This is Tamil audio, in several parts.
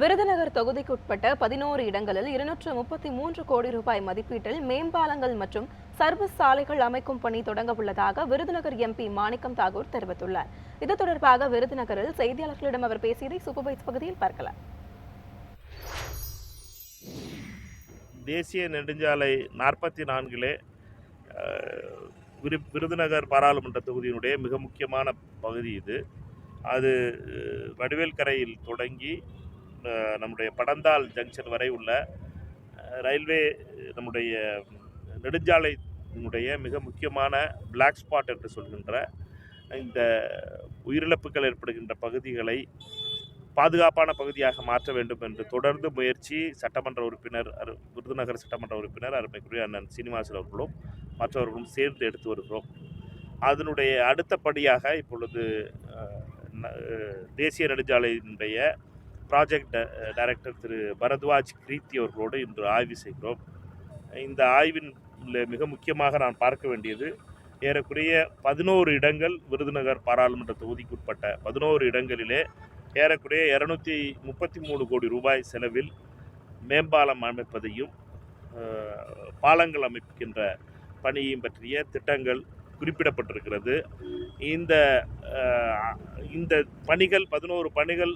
விருதுநகர் தொகுதிக்குட்பட்ட பதினோரு இடங்களில் இருநூற்று முப்பத்தி மூன்று கோடி ரூபாய் மதிப்பீட்டில் மேம்பாலங்கள் மற்றும் சர்வீஸ் சாலைகள் அமைக்கும் பணி தொடங்க உள்ளதாக விருதுநகர் எம்பி மாணிக்கம் தாகூர் தெரிவித்துள்ளார். இது தொடர்பாக விருதுநகரில் செய்தியாளர்களிடம் அவர் பேசியதை சூப்பர்வைஸ் பகுதியில் பார்க்கலாம். தேசிய நெடுஞ்சாலை நாற்பத்தி நான்கிலே விரு விருதுநகர் பாராளுமன்ற தொகுதியினுடைய மிக முக்கியமான பகுதி இது. அது வடிவேல்கரையில் தொடங்கி நம்முடைய படந்தால் ஜங்ஷன் வரை உள்ள ரயில்வே நம்முடைய நெடுஞ்சாலையினுடைய மிக முக்கியமான பிளாக் ஸ்பாட் என்று சொல்கின்ற இந்த உயிரிழப்புகள் ஏற்படுகின்ற பகுதிகளை பாதுகாப்பான பகுதியாக மாற்ற வேண்டும் என்று தொடர்ந்து முயற்சி சட்டமன்ற உறுப்பினர் அரு- விருதுநகர் சட்டமன்ற உறுப்பினர் அருமைக்குரிய அண்ணன் சீனிவாசன் அவர்களும் மற்றவர்களும் சேர்ந்து எடுத்து வருகிறோம். அதனுடைய அடுத்த படியாக இப்பொழுது ந- தேசிய நெடுஞ்சாலையினுடைய project director eh, Thiru Bharadwaj Keerthi அவர்களோடு இன்று ஆய்வு செய்கிறோம். இந்த ஆய்வின் மிக முக்கியமாக நான் பார்க்க வேண்டியது ஏறக்குறைய பதினோரு இடங்கள் விருதுநகர் பாராளுமன்ற தொகுதிக்குட்பட்ட பதினோரு இடங்களிலே ஏறக்குறைய இரநூத்தி முப்பத்தி மூணு கோடி ரூபாய் செலவில் மேம்பாலம் அமைப்பதையும் பாலங்கள் அமைக்கின்ற பணியையும் பற்றிய திட்டங்கள் குறிப்பிடப்பட்டிருக்கிறது. இந்த இந்த பணிகள் பதினோரு பணிகள்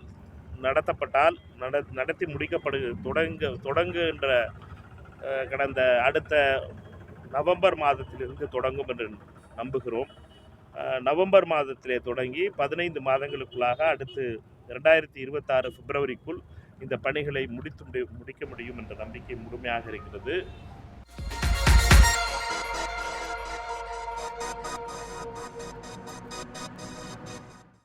நடத்தப்பட்டால் நட நடத்தி முடிக்கப்படு தொடங்க தொடங்குகின்ற கடந்த அடுத்த நவம்பர் மாதத்திலிருந்து தொடங்கும் என்று நம்புகிறோம். நவம்பர் மாதத்திலே தொடங்கி பதினைந்து மாதங்களுக்குள்ளாக அடுத்து ரெண்டாயிரத்தி இருபத்தாறு பிப்ரவரிக்குள் இந்த பணிகளை முடித்து முடி முடிக்க முடியும் என்ற நம்பிக்கை முழுமையாக இருக்கிறது.